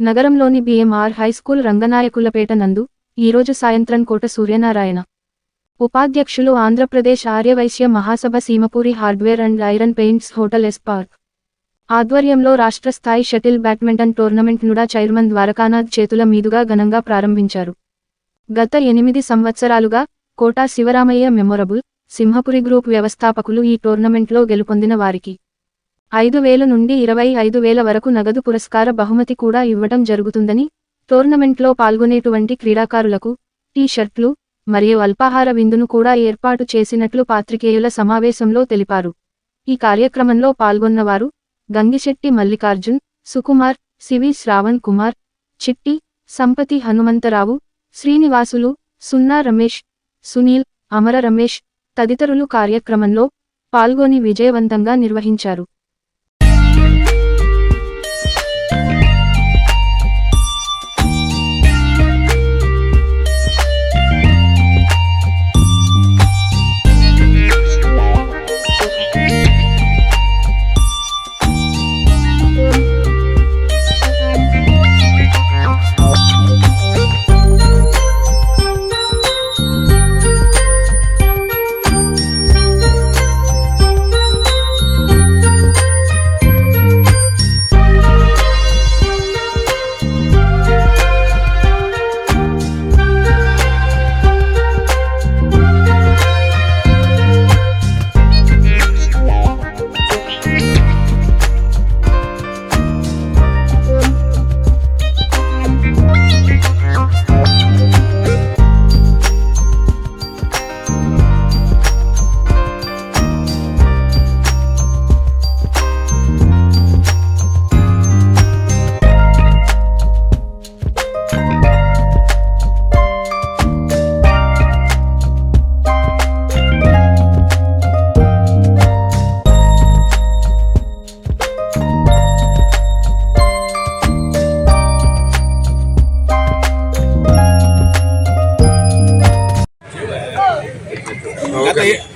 నగరంలోని BMR high school Ranganayakulapeta నందు ఈరోజు సాయంత్రం కోట సూర్యనారాయణ. ఉపాధ్యక్షులు Andhra Pradesh Arya Vysya Mahasabha Seemapuri hardware and iron paints hotel S park ఆధ్వర్యంలో రాష్ట్ర స్థాయి shuttle badminton tournament NUDA chairman Dwarakanath చేతుల మీదుగా ఘనంగా ప్రారంభించారు. గత ఎనిమిది సంవత్సరాలుగా కోటా శివరామయ్య మెమొరబుల్ సింహపురి గ్రూప్ వ్యవస్థాపకులు ఈ టోర్నమెంట్లో గెలుపొందిన వారికి ఐదు వేలు నుండి ఇరవై ఐదు వేల వరకు నగదు పురస్కార బహుమతి కూడా ఇవ్వటం జరుగుతుందని టోర్నమెంట్లో పాల్గొనేటువంటి క్రీడాకారులకు టీ షర్ట్లు మరియు అల్పాహార విందును కూడా ఏర్పాటు చేసినట్లు పాత్రికేయుల సమావేశంలో తెలిపారు. ఈ కార్యక్రమంలో పాల్గొన్నవారు గంగిశెట్టి మల్లికార్జున్ సుకుమార్ సివి శ్రావణ్ కుమార్ చిట్టి సంపతి హనుమంతరావు శ్రీనివాసులు సున్నా రమేష్ సునీల్ అమర రమేష్ తదితరులు కార్యక్రమంలో పాల్గొని విజయవంతంగా నిర్వహించారు.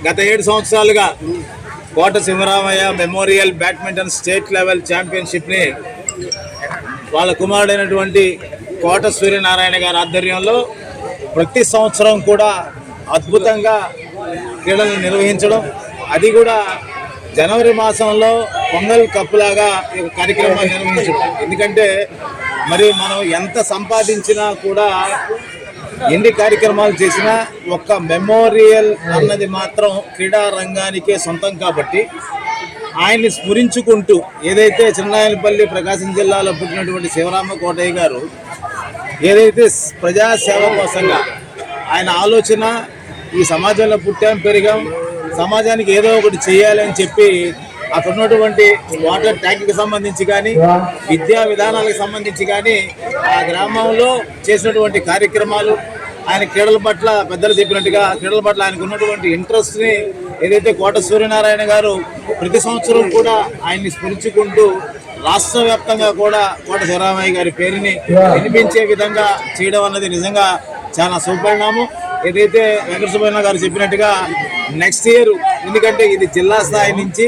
గత ఏడు సంవత్సరాలుగా Kota Sivaramaiah memorial badminton state level ఛాంపియన్షిప్ని వాళ్ళ కుమారుడైనటువంటి కోట సూర్యనారాయణ గారి ఆధ్వర్యంలో ప్రతి సంవత్సరం కూడా అద్భుతంగా క్రీడలను నిర్వహించడం. అది కూడా జనవరి మాసంలో పొంగల్ కప్పులాగా ఈ కార్యక్రమాన్ని నిర్వహించడం. ఎందుకంటే మరి మనం ఎంత సంపాదించినా కూడా ఎన్ని కార్యక్రమాలు చేసినా ఒక్క మెమోరియల్ అన్నది మాత్రం క్రీడా రంగానికే సొంతం కాబట్టి ఆయన్ని స్మరించుకుంటూ ఏదైతే చిన్నాయనపల్లి ప్రకాశం జిల్లాలో పుట్టినటువంటి శివరామ కోటయ్య గారు ఏదైతే ప్రజాసేవ కోసంగా ఆయన ఆలోచన ఈ సమాజంలో పుట్టాం పెరిగాం సమాజానికి ఏదో ఒకటి చేయాలి అని చెప్పి అక్కడ ఉన్నటువంటి వాటర్ ట్యాంక్కి సంబంధించి కానీ విద్యా విధానాలకు సంబంధించి కానీ ఆ గ్రామంలో చేసినటువంటి కార్యక్రమాలు ఆయన క్రీడల పట్ల పెద్దలు చెప్పినట్టుగా క్రీడల పట్ల ఆయనకు ఉన్నటువంటి ఇంట్రెస్ట్ని ఏదైతే కోట సూర్యనారాయణ గారు ప్రతి సంవత్సరం కూడా ఆయన్ని స్మరించుకుంటూ రాష్ట్ర వ్యాప్తంగా కూడా కోట శివరామయ్య గారి పేరుని వినిపించే విధంగా చేయడం అన్నది నిజంగా చాలా శుభపరిణామం. ఏదైతే వెంకట సుబ్బయ్య గారు చెప్పినట్టుగా నెక్స్ట్ ఇయర్ ఎందుకంటే ఇది జిల్లా స్థాయి నుంచి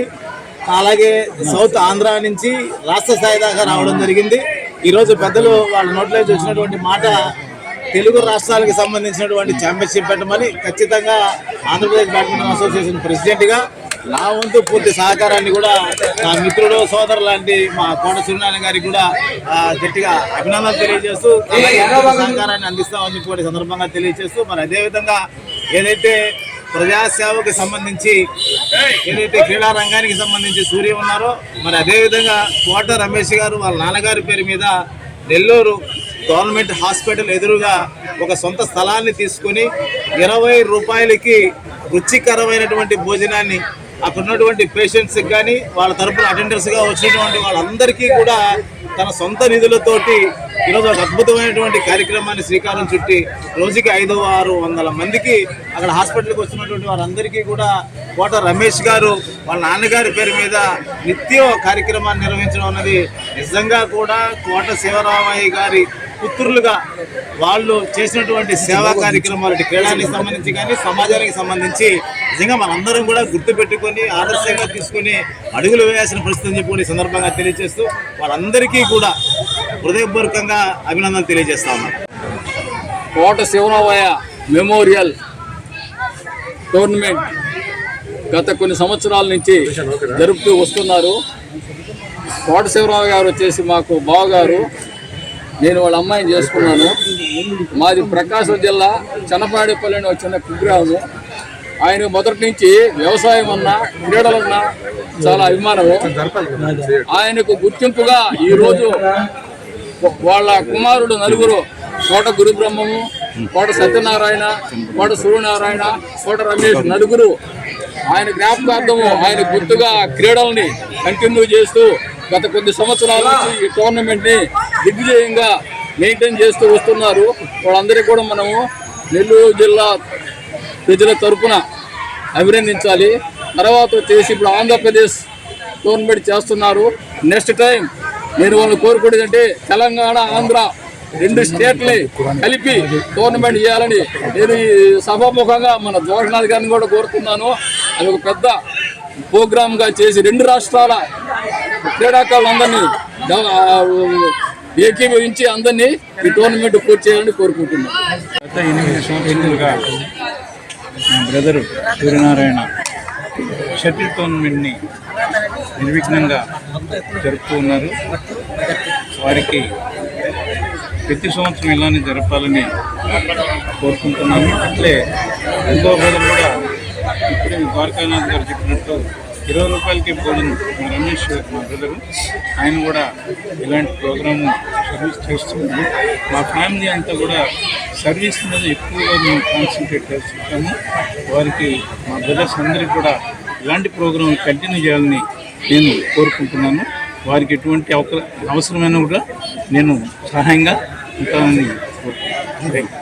అలాగే సౌత్ ఆంధ్ర నుంచి రాష్ట్ర స్థాయి దాకా రావడం జరిగింది. ఈరోజు పెద్దలు వాళ్ళ నోట్లో వచ్చినటువంటి మాట తెలుగు రాష్ట్రాలకు సంబంధించినటువంటి ఛాంపియన్షిప్ పెట్టమని ఖచ్చితంగా ఆంధ్రప్రదేశ్ బ్యాడ్మింటన్ అసోసియేషన్ ప్రెసిడెంట్గా నా వంతు పూర్తి సహకారాన్ని కూడా నా మిత్రుడు సోదరు లాంటి మా కోట సూర్యనారాయణ గారికి కూడా గట్టిగా అభినందనలు తెలియజేస్తూ సహకారాన్ని అందిస్తామని చెప్పి కూడా సందర్భంగా తెలియజేస్తూ మరి అదేవిధంగా ఏదైతే ప్రజాసేవకు సంబంధించి ఏదైతే క్రీడా రంగానికి సంబంధించి సూర్య ఉన్నారో మరి అదేవిధంగా కోట రమేష్ గారు వాళ్ళ నాన్నగారి పేరు మీద నెల్లూరు గవర్నమెంట్ హాస్పిటల్ ఎదురుగా ఒక సొంత స్థలాన్ని తీసుకొని ఇరవై రూపాయలకి రుచికరమైనటువంటి భోజనాన్ని అక్కడ ఉన్నటువంటి పేషెంట్స్కి కానీ వాళ్ళ తరపున అటెండర్స్గా వచ్చినటువంటి వాళ్ళందరికీ కూడా తన సొంత నిధులతోటి ఈరోజు ఒక అద్భుతమైనటువంటి కార్యక్రమాన్ని శ్రీకారం చుట్టి రోజుకి ఐదు ఆరు వందల మందికి అక్కడ హాస్పిటల్కి వచ్చినటువంటి వారందరికీ కూడా కోట రమేష్ గారు వాళ్ళ నాన్నగారి పేరు మీద నిత్యం కార్యక్రమాన్ని నిర్వహించడం అన్నది నిజంగా కూడా కోట శివరామయ్య గారి పుత్రులుగా వాళ్ళు చేసినటువంటి సేవా కార్యక్రమాలు క్రీడానికి సంబంధించి కానీ సమాజానికి సంబంధించి నిజంగా మనందరం కూడా గుర్తుపెట్టుకొని ఆదర్శంగా తీసుకొని అడుగులు వేయాల్సిన పరిస్థితి అని చెప్పి సందర్భంగా తెలియజేస్తూ వాళ్ళందరికీ కూడా హృదయపూర్వకంగా అభినందన తెలియజేస్తా ఉన్నాను. కోట శివరామయ్య మెమోరియల్ టోర్నమెంట్ గత కొన్ని సంవత్సరాల నుంచి జరుపుతూ వస్తున్నారు. కోట శివరావు గారు వచ్చేసి మాకు బావగారు. నేను వాళ్ళ అమ్మాయిని చేసుకున్నాను. మాది ప్రకాశం జిల్లా చనపాడిపల్లి అని వచ్చిన కుగ్రామం ఆయన మొదటి నుంచి వ్యవసాయం అన్నా క్రీడలన్నా చాలా అభిమానము. ఆయనకు గుర్తింపుగా ఈరోజు వాళ్ళ కుమారుడు నలుగురు కోట గురుబ్రహ్మము కోట సత్యనారాయణ కోట సూర్యనారాయణ కోట రమేష్ నలుగురు ఆయన జ్ఞాపకార్థము ఆయన గుర్తుగా క్రీడల్ని కంటిన్యూ చేస్తూ గత కొద్ది సంవత్సరాల నుంచి ఈ టోర్నమెంట్ని దిగ్విజయంగా మెయింటైన్ చేస్తూ వస్తున్నారు. వాళ్ళందరికీ కూడా మనము నెల్లూరు జిల్లా ప్రజల తరఫున అభినందించాలి. తర్వాత వచ్చేసి ఇప్పుడు ఆంధ్రప్రదేశ్ టోర్నమెంట్ చేస్తున్నారు. నెక్స్ట్ టైం నేను వాళ్ళని కోరుకునేది అంటే తెలంగాణ ఆంధ్ర రెండు స్టేట్ని కలిపి టోర్నమెంట్ చేయాలని నేను ఈ సభాముఖంగా మన జవహర్లాల్ గారిని కూడా కోరుతున్నాను. అది ఒక పెద్ద ప్రోగ్రామ్గా చేసి రెండు రాష్ట్రాల క్రీడాకారులందరినీ ఏకీభవించి అందరినీ ఈ టోర్నమెంట్ పూర్తి చేయాలని కోరుకుంటున్నాను. గత ఎనిమిది సంవత్సరాలుగా మా బ్రదరు సూర్యనారాయణ షటిల్ టోర్నమెంట్ని నిర్విఘ్నంగా జరుపుతూ ఉన్నారు. వారికి ప్రతి సంవత్సరం ఇలానే జరపాలని కోరుకుంటున్నాము. అట్లే రెండో బ్రదర్ కూడా ఇప్పుడే ద్వారకానాథ్ గారు చెప్పినట్టు ఇరవై రూపాయలకి పోలింది మా రమేష్ మా బ్రదరు. ఆయన కూడా ఇలాంటి ప్రోగ్రాము సర్వీస్ చేస్తున్నాము మా ఫ్యామిలీ అంతా కూడా సర్వీస్ మీద ఎక్కువగా మేము కాన్సన్ట్రేట్ చేస్తుంటాము వారికి మా బ్రదర్స్ అందరికీ కూడా ఇలాంటి ప్రోగ్రాం కంటిన్యూ చేయాలని నేను కోరుకుంటున్నాను. వారికి ఎటువంటి అవసరమైన కూడా నేను సహాయంగా ఉంటానని కోరుకుంటున్నాను.